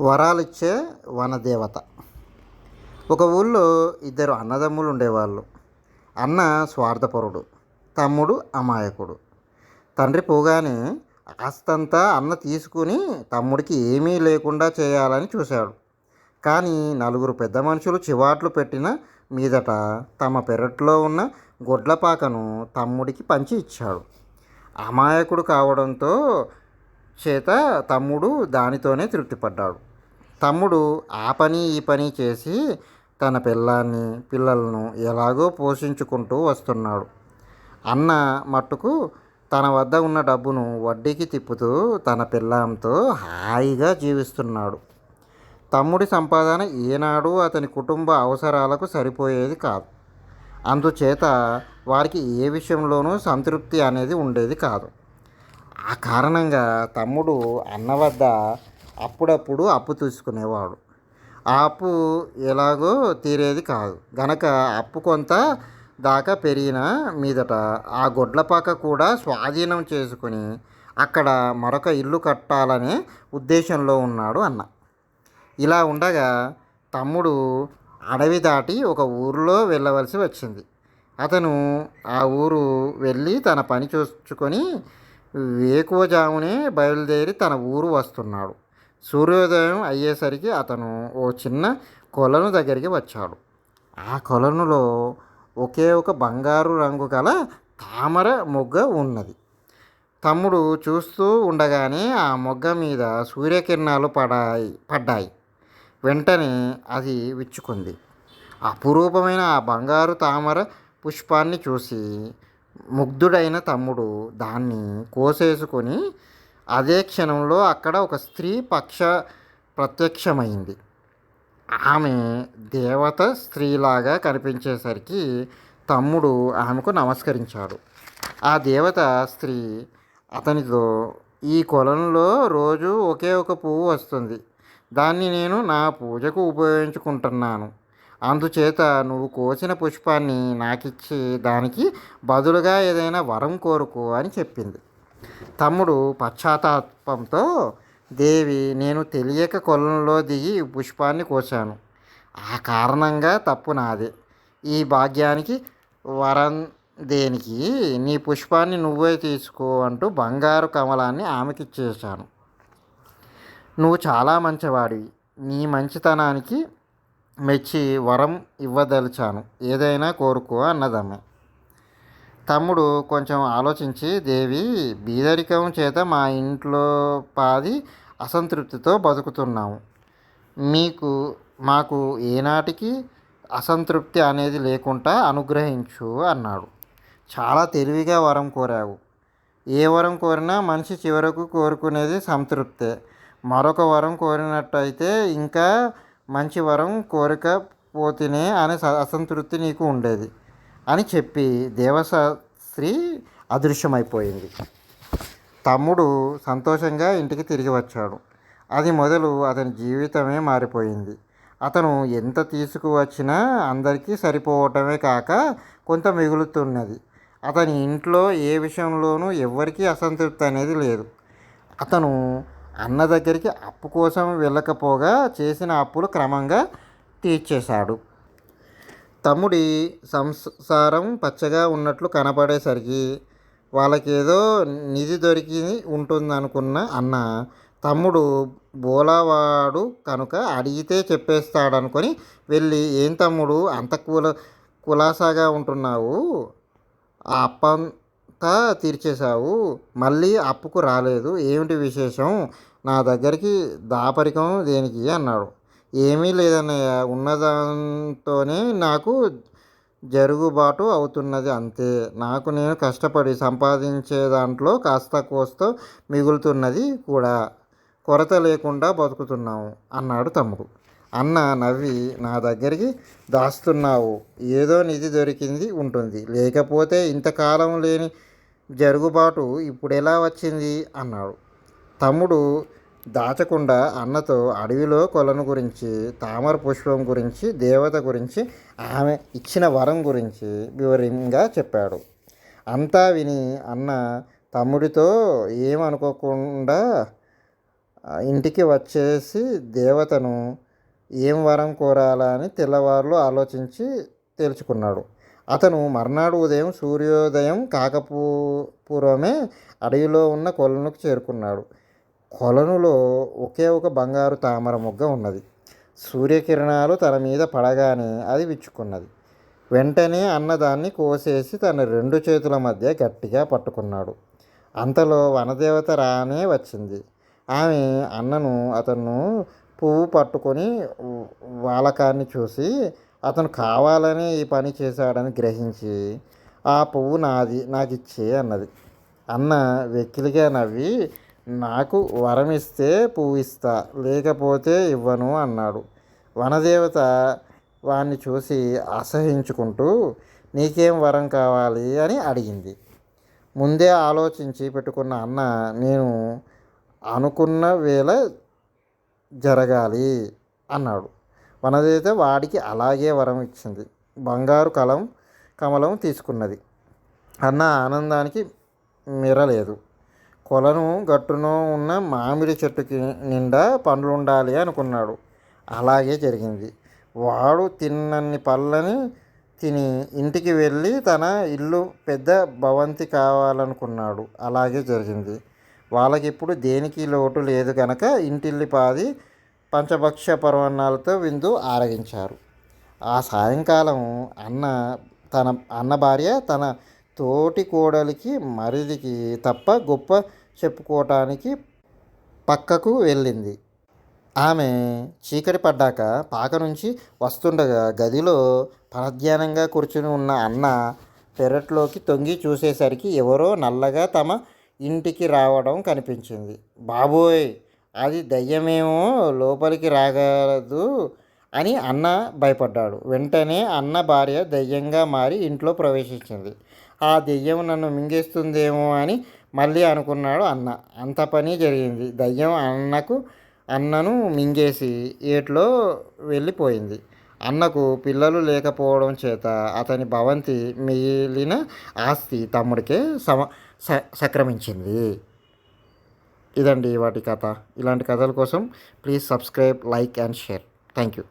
వరాలిచ్చే వనదేవత. ఒక ఊళ్ళో ఇద్దరు అన్నదమ్ములు ఉండేవాళ్ళు అన్న స్వార్థపరుడు తమ్ముడు అమాయకుడు. తండ్రి పోగానే ఆస్తంతా అన్న తీసుకుని తమ్ముడికి ఏమీ లేకుండా చేయాలని చూశాడు. కానీ నలుగురు పెద్ద మనుషులు చివాట్లు పెట్టిన మీదట తమ పెరట్లో ఉన్న గొడ్లపాకను తమ్ముడికి పంచి ఇచ్చాడు. అమాయకుడు కావడంతో చేత తమ్ముడు దానితోనే తృప్తిపడ్డాడు. తమ్ముడు ఆ పని ఈ పని చేసి తన పిల్లాన్ని పిల్లలను ఎలాగో పోషించుకుంటూ వస్తున్నాడు. అన్న మట్టుకు తన వద్ద ఉన్న డబ్బును వడ్డీకి తిప్పుతూ తన పిల్లంతో హాయిగా జీవిస్తున్నాడు. తమ్ముడి సంపాదన ఏనాడు అతని కుటుంబ అవసరాలకు సరిపోయేది కాదు. అందుచేత వారికి ఏ విషయంలోనూ సంతృప్తి అనేది ఉండేది కాదు. ఆ కారణంగా తమ్ముడు అన్న వద్ద అప్పుడప్పుడు అప్పు తీసుకునేవాడు. ఆ అప్పు ఎలాగో తీరేది కాదు. గనక అప్పు కొంత దాకా పెరిగిన మీదట ఆ గొడ్లపాక కూడా స్వాధీనం చేసుకుని అక్కడ మరొక ఇల్లు కట్టాలనే ఉద్దేశంలో ఉన్నాడు అన్న. ఇలా ఉండగా తమ్ముడు అడవి దాటి ఒక ఊరిలో వెళ్ళవలసి వచ్చింది. అతను ఆ ఊరు వెళ్ళి తన పని చూసుకొని వేకువజామునే బయలుదేరి తన ఊరు వస్తున్నాడు. సూర్యోదయం అయ్యేసరికి అతను ఓ చిన్న కొలను దగ్గరికి వచ్చాడు. ఆ కొలనులో ఒకే ఒక బంగారు రంగు గల తామర మొగ్గ ఉన్నది. తమ్ముడు చూస్తూ ఉండగానే ఆ మొగ్గ మీద సూర్యకిరణాలు పడాయి పడ్డాయి. వెంటనే అది విచ్చుకుంది. అపురూపమైన ఆ బంగారు తామర పుష్పాన్ని చూసి ముగ్ధుడైన తమ్ముడు దాన్ని కోసేసుకొని అదే క్షణంలో అక్కడ ఒక స్త్రీ పక్ష ప్రత్యక్షమైంది. ఆమె దేవత స్త్రీలాగా కనిపించేసరికి తమ్ముడు ఆమెకు నమస్కరించాడు. ఆ దేవత స్త్రీ అతనితో ఈ కొలంలో రోజు ఒకే ఒక పువ్వు వస్తుంది. దాన్ని నేను నా పూజకు ఉపయోగించుకుంటున్నాను. అందుచేత నువ్వు కోసిన పుష్పాన్ని నాకిచ్చి దానికి బదులుగా ఏదైనా వరం కోరుకో అని చెప్పింది. తమ్ముడు పశ్చాత్తాపంతో దేవి నేను తెలియక కొలంలో దిగి పుష్పాన్ని కోశాను. ఆ కారణంగా తప్పు నాదే. ఈ భాగ్యానికి వరం దేనికి? నీ పుష్పాన్ని నువ్వే తీసుకో అంటూ బంగారు కమలాన్ని ఆమెకిచ్చేశాను. నువ్వు చాలా మంచివాడివి నీ మంచితనానికి మెచ్చి వరం ఇవ్వదలిచాను. ఏదైనా కోరుకో అన్నదమ్మే. తమ్ముడు కొంచెం ఆలోచించి దేవి బీదరికం చేత మా ఇంట్లో పాది అసంతృప్తితో బతుకుతున్నాము. మీకు మాకు ఏనాటికి అసంతృప్తి అనేది లేకుండా అనుగ్రహించు అన్నాడు. చాలా తెలివిగా వరం కోరావు. ఏ వరం కోరినా మనిషి చివరకు కోరుకునేది సంతృప్తే. మరొక వరం కోరినట్టయితే ఇంకా మంచి వరం కోరికపోతేనే అనే స- అసంతృప్తి నీకు ఉండేది. అని చెప్పి దేవశాస్త్రి అదృశ్యమైపోయింది. తమ్ముడు సంతోషంగా ఇంటికి తిరిగి వచ్చాడు. అది మొదలు అతని జీవితమే మారిపోయింది. అతను ఎంత తీసుకువచ్చినా అందరికీ సరిపోవటమే కాక కొంత మిగులుతున్నది. అతని ఇంట్లో ఏ విషయంలోనూ ఎవ్వరికీ అసంతృప్తి అనేది లేదు. అతను అన్న దగ్గరికి అప్పు కోసం వెళ్ళకపోగా చేసిన అప్పులు క్రమంగా తీర్చేశాడు. తమ్ముడి సంసారం పచ్చగా ఉన్నట్లు కనపడేసరికి వాళ్ళకేదో నిధి దొరికి ఉంటుందనుకున్న అన్న తమ్ముడు బోలావాడు కనుక అడిగితే చెప్పేస్తాడనుకొని వెళ్ళి ఏం తమ్ముడు అంత కుల కులాసాగా ఉంటున్నావు? ఆ అప్పంతా తీర్చేశావు. మళ్ళీ అప్పుకు రాలేదు. ఏమిటి విశేషం? నా దగ్గరికి దాపరికం దేనికి? అన్నాడు. ఏమీ లేదన్నయ్య. ఉన్నదాంతోనే నాకు జరుగుబాటు అవుతున్నది అంతే. నాకు నేను కష్టపడి సంపాదించే దాంట్లో కాస్త కోస్తో మిగులుతున్నది కూడా. కొరత లేకుండా బతుకుతున్నాము అన్నాడు తమ్ముడు. అన్న నవ్వి నా దగ్గరికి దాస్తున్నావు. ఏదో నిధి దొరికింది ఉంటుంది. లేకపోతే ఇంతకాలం లేని జరుగుబాటు ఇప్పుడు ఎలా వచ్చింది? అన్నాడు. తమ్ముడు దాచకుండా అన్నతో అడవిలో కొలను గురించి తామర పుష్పం గురించి దేవత గురించి ఆమె ఇచ్చిన వరం గురించి వివరంగా చెప్పాడు. అంతా విని అన్న తమ్ముడితో ఏమనుకోకుండా ఇంటికి వచ్చేసి దేవతను ఏం వరం కోరాలా అని తెల్లవారులు ఆలోచించి తేల్చుకున్నాడు. అతను మర్నాడు ఉదయం సూర్యోదయం కాకపూ పూర్వమే అడవిలో ఉన్న కొలనుకు చేరుకున్నాడు. కొలనులో ఒకే ఒక బంగారు తామర మొగ్గ ఉన్నది. సూర్యకిరణాలు తన మీద పడగానే అది విచ్చుకున్నది. వెంటనే అన్న దాన్ని కోసేసి తన రెండు చేతుల మధ్య గట్టిగా పట్టుకున్నాడు. అంతలో వనదేవత రానే వచ్చింది. ఆమె అన్నను అతను పువ్వు పట్టుకొని వాలకాన్ని చూసి అతను కావాలనే ఈ పని చేశాడని గ్రహించి ఆ పువ్వు నాది నాకు ఇచ్చే అన్నది. అన్న వెక్కిలిగా నవ్వి నాకు వరం ఇస్తే లేకపోతే ఇవ్వను అన్నాడు. వనదేవత వాణ్ణి చూసి అసహించుకుంటూ నీకేం వరం కావాలి అని అడిగింది. ముందే ఆలోచించి పెట్టుకున్న అన్న నేను అనుకున్న వేళ జరగాలి అన్నాడు. వనదేవత వాడికి అలాగే వరం ఇచ్చింది. బంగారు కలం కమలం తీసుకున్నది. అన్న ఆనందానికి మిరలేదు. కొలను గట్టున ఉన్న మామిడి చెట్టుకి నిండా పండ్లు ఉండాలి అనుకున్నాడు. అలాగే జరిగింది. వాడు తిన్నన్ని పళ్ళని తిని ఇంటికి వెళ్ళి తన ఇల్లు పెద్ద భవంతి కావాలనుకున్నాడు. అలాగే జరిగింది. వాళ్ళకి ఇప్పుడు దేనికి లోటు లేదు కనుక ఇంటిల్లి పాది పంచభక్ష పర్వణాలతో విందు ఆరగించారు. ఆ సాయంకాలం అన్న తన అన్న భార్య తన తోటి కోడలికి మరిదికి తప్ప గొప్ప చెప్పుకోవటానికి పక్కకు వెళ్ళింది. ఆమె చీకటి పడ్డాక పాక నుంచి వస్తుండగా గదిలో పరధ్యానంగా కూర్చుని ఉన్న అన్న పెరట్లోకి తొంగి చూసేసరికి ఎవరో నల్లగా తమ ఇంటికి రావడం కనిపించింది. బాబోయ్ అది దయ్యమేమో లోపలికి రాగలదు అని అన్న భయపడ్డాడు. వెంటనే అన్న భార్య దయ్యంగా మారి ఇంట్లో ప్రవేశించింది. ఆ దెయ్యం నన్ను మింగేస్తుందేమో అని మళ్ళీ అనుకున్నాడు అన్న. అంత పని జరిగింది. దయ్యం అన్నకు అన్నను మింగేసి ఏట్లో వెళ్ళిపోయింది. అన్నకు పిల్లలు లేకపోవడం చేత అతని భవంతి మిగిలిన ఆస్తి తమ్ముడికే సమ సక్రమించింది. ఇదండి వాటి కథ. ఇలాంటి కథల కోసం please subscribe like and share. Thank you.